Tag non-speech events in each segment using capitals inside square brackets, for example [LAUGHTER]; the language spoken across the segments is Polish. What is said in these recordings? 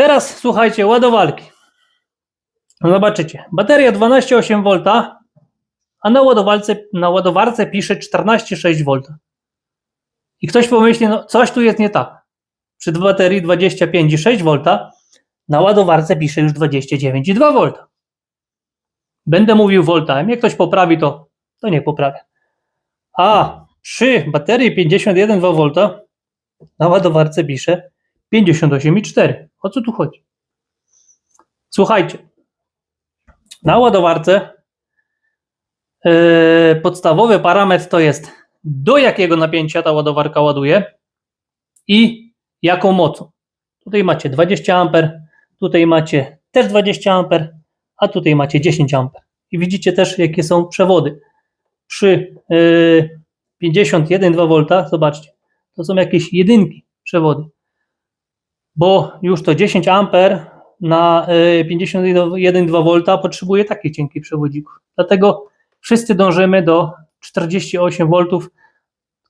Teraz słuchajcie, ładowarki. Zobaczycie, bateria 12,8 V, a na ładowarce, na ładowarce pisze 14,6 V. I ktoś pomyśli, no coś tu jest nie tak. Przy baterii 25,6 V na ładowarce pisze już 29,2 V. Będę mówił voltami. Jak ktoś poprawi, to, to nie poprawia. A przy baterii 51,2 V na ładowarce pisze 58,4. O co tu chodzi? Słuchajcie. Na ładowarce yy, podstawowy parametr to jest do jakiego napięcia ta ładowarka ładuje i jaką mocą. Tutaj macie 20 A, tutaj macie też 20 A, a tutaj macie 10 A. I widzicie też, jakie są przewody. Przy yy, 51,2 V, zobaczcie, to są jakieś jedynki przewody, bo już to 10 A na y, 51,2 V potrzebuje takich cienkich przewodzików. Dlatego wszyscy dążymy do 48 V,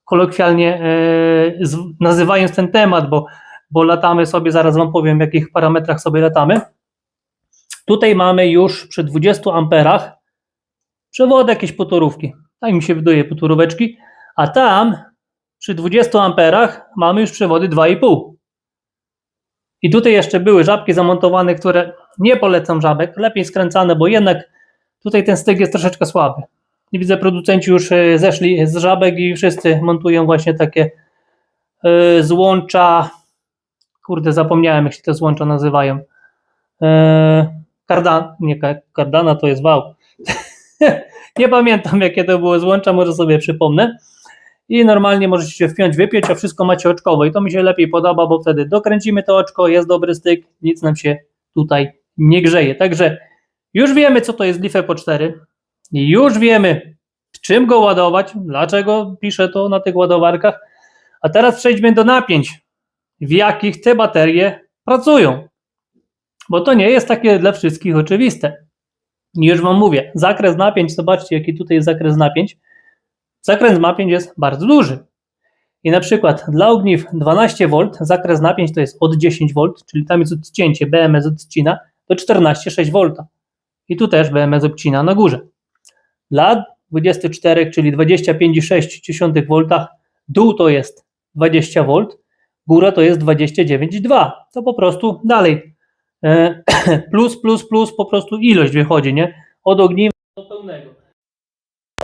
kolokwialnie y, nazywając ten temat, bo, bo latamy sobie, zaraz Wam powiem, w jakich parametrach sobie latamy. Tutaj mamy już przy 20 amperach przewody, jakieś potorówki. Tak mi się wydaje, potoróweczki. A tam przy 20 amperach mamy już przewody 2,5. I tutaj jeszcze były żabki zamontowane, które nie polecam żabek, lepiej skręcane, bo jednak tutaj ten styk jest troszeczkę słaby. I widzę, producenci już e, zeszli z żabek i wszyscy montują właśnie takie e, złącza. Kurde, zapomniałem, jak się te złącza nazywają. E, Kardan, nie ka- kardana to jest wał. [LAUGHS] nie pamiętam, jakie to było złącza, może sobie przypomnę. I normalnie możecie się wpiąć, wypiąć, a wszystko macie oczkowo. I to mi się lepiej podoba, bo wtedy dokręcimy to oczko, jest dobry styk, nic nam się tutaj nie grzeje. Także już wiemy, co to jest LiFePO 4. Już wiemy, czym go ładować, dlaczego piszę to na tych ładowarkach. A teraz przejdźmy do napięć, w jakich te baterie pracują. Bo to nie jest takie dla wszystkich oczywiste. Już Wam mówię, zakres napięć, zobaczcie, jaki tutaj jest zakres napięć. Zakres napięć jest bardzo duży. I na przykład dla ogniw 12V zakres napięć to jest od 10V, czyli tam jest odcięcie, BMS odcina do 14,6V. I tu też BMS odcina na górze. Dla 24, czyli 25,6V, dół to jest 20V, góra to jest 29,2. To po prostu dalej. E, [CLEARS THROAT] Plus, plus, plus, po prostu ilość wychodzi, nie? Od ogniwa do pełnego.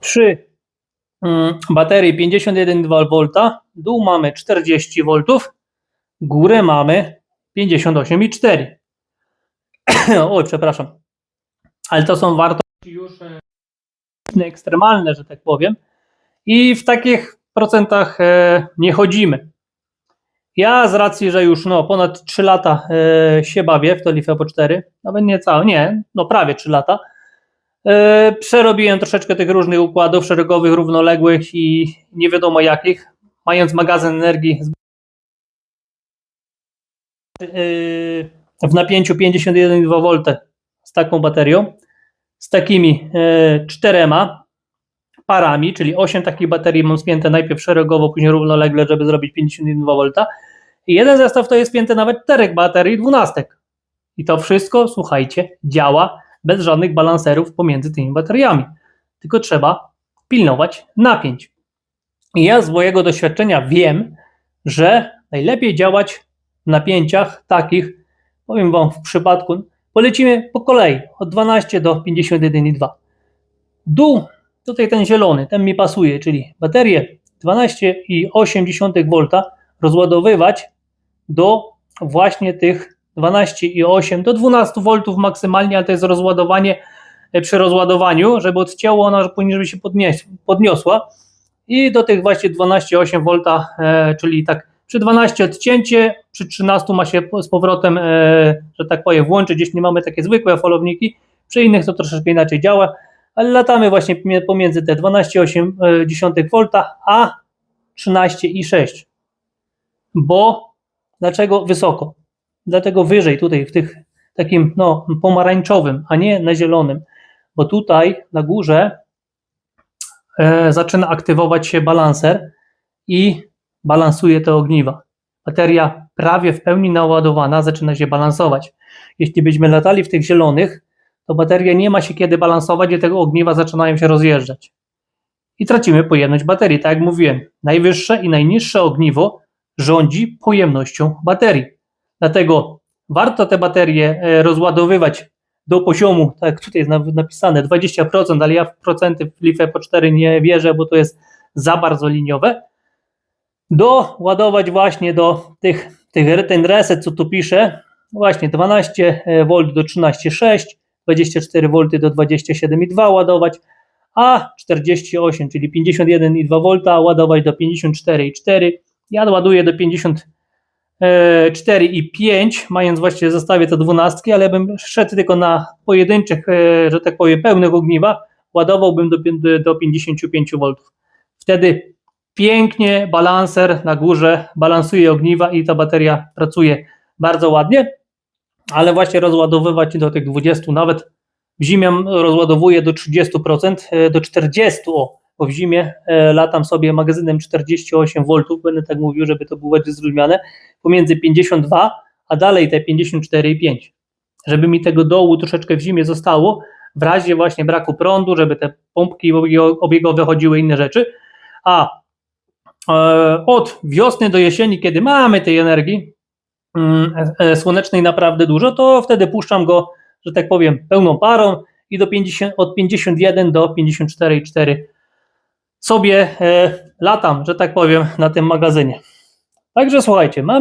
Przy baterii 51,2 V, dół mamy 40 V, górę mamy 58,4. Oj, [CLEARS THROAT] przepraszam. Ale to są wartości już e, ekstremalne, że tak powiem. I w takich procentach e, nie chodzimy. Ja z racji, że już no, ponad 3 lata e, się bawię w to LiFePO 4, nawet nie całe, nie, no prawie 3 lata, przerobiłem troszeczkę tych różnych układów szeregowych, równoległych i nie wiadomo jakich, mając magazyn energii e, w napięciu 51,2 V z taką baterią, z takimi e, czterema parami, czyli 8 takich baterii mam spięte najpierw szeregowo, później równolegle, żeby zrobić 51 V. I jeden zestaw to jest spięty nawet czterech baterii dwunastek. I to wszystko, słuchajcie, działa bez żadnych balanserów pomiędzy tymi bateriami. Tylko trzeba pilnować napięć. I ja z mojego doświadczenia wiem, że najlepiej działać w napięciach takich, powiem Wam w przypadku, polecimy po kolei od 12 do 51,2. Dół, tutaj ten zielony, ten mi pasuje, czyli baterię 12,8 V rozładowywać do właśnie tych 12,8 do 12 V maksymalnie, ale to jest rozładowanie e, przy rozładowaniu, żeby odcięło ona, żeby się podniosła. I do tych właśnie 12,8 V, e, czyli tak przy 12 odcięcie, przy 13 ma się z powrotem, e, że tak powiem, włączyć, jeśli nie mamy takie zwykłe falowniki, przy innych to troszeczkę inaczej działa, ale latamy właśnie pomiędzy te 12,8 V a 13,6 bo dlaczego wysoko? Dlatego wyżej tutaj w tych takim no, pomarańczowym, a nie na zielonym, bo tutaj na górze e, zaczyna aktywować się balanser i balansuje te ogniwa. Bateria prawie w pełni naładowana, zaczyna się balansować. Jeśli byśmy latali w tych zielonych, to bateria nie ma się kiedy balansować i tego ogniwa zaczynają się rozjeżdżać. I tracimy pojemność baterii. Tak jak mówiłem, najwyższe i najniższe ogniwo rządzi pojemnością baterii. Dlatego warto te baterie e, rozładowywać do poziomu, tak jak tutaj jest napisane, 20%, ale ja w procenty w Life po 4 nie wierzę, bo to jest za bardzo liniowe. Doładować właśnie do tych, tych ten reset, co tu pisze, właśnie 12 V do 13,6, 24 V do 27,2 ładować, a 48, czyli 51,2 V ładować do 54,4. Ja ładuję do 54,5, mając właściwie w zestawie te dwunastki, ale bym szedł tylko na pojedynczych, e, że tak powiem, pełnych ogniwa, ładowałbym do, do 55 V. Wtedy pięknie balanser na górze balansuje ogniwa i ta bateria pracuje bardzo ładnie, ale właśnie rozładowywać do tych 20, nawet w zimie rozładowuję do 30%, e, do 40%, o, bo w zimie e, latam sobie magazynem 48 V, będę tak mówił, żeby to było zrozumiane, pomiędzy 52, a dalej te 54,5, żeby mi tego dołu troszeczkę w zimie zostało, w razie właśnie braku prądu, żeby te pompki obiegowe chodziły inne rzeczy, a e, od wiosny do jesieni, kiedy mamy tej energii mm, e, słonecznej naprawdę dużo, to wtedy puszczam go, że tak powiem, pełną parą i do 50, od 51 do 54,4 sobie e, latam, że tak powiem, na tym magazynie. Także słuchajcie, mam